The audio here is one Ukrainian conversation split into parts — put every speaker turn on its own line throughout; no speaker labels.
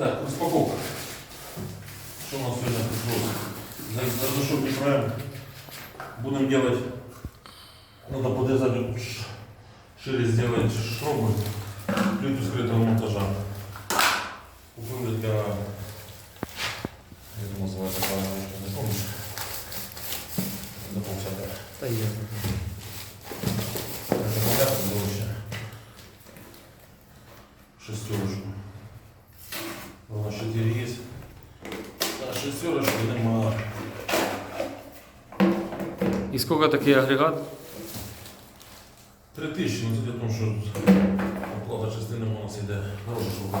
Так, розпаковка. Что у нас сегодня пришлось? За що підправимо? Будемо делать. Надо подрезать шире сделать шробы. Плиту скрытого монтажа. Купили для... Я думаю, называется правильно, не помню. До полчата.
Да я.
Это понятно, да вообще. Шестерочку. У нас 4 Та А шестерочки нема.
І скільки такий агрегат?
Три тисячі, ну це для того, що оплата частини у нас йде гроші, щоб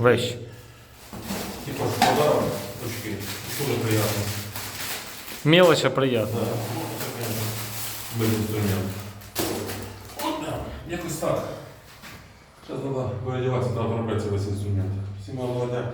вещь.
Типа ж подарок, точки, дуже приятно.
Мелочь, а приємно.
Да. От, да, якось так. Зараз треба переодіватися, треба робити весь інструмент. Всім гарного дня.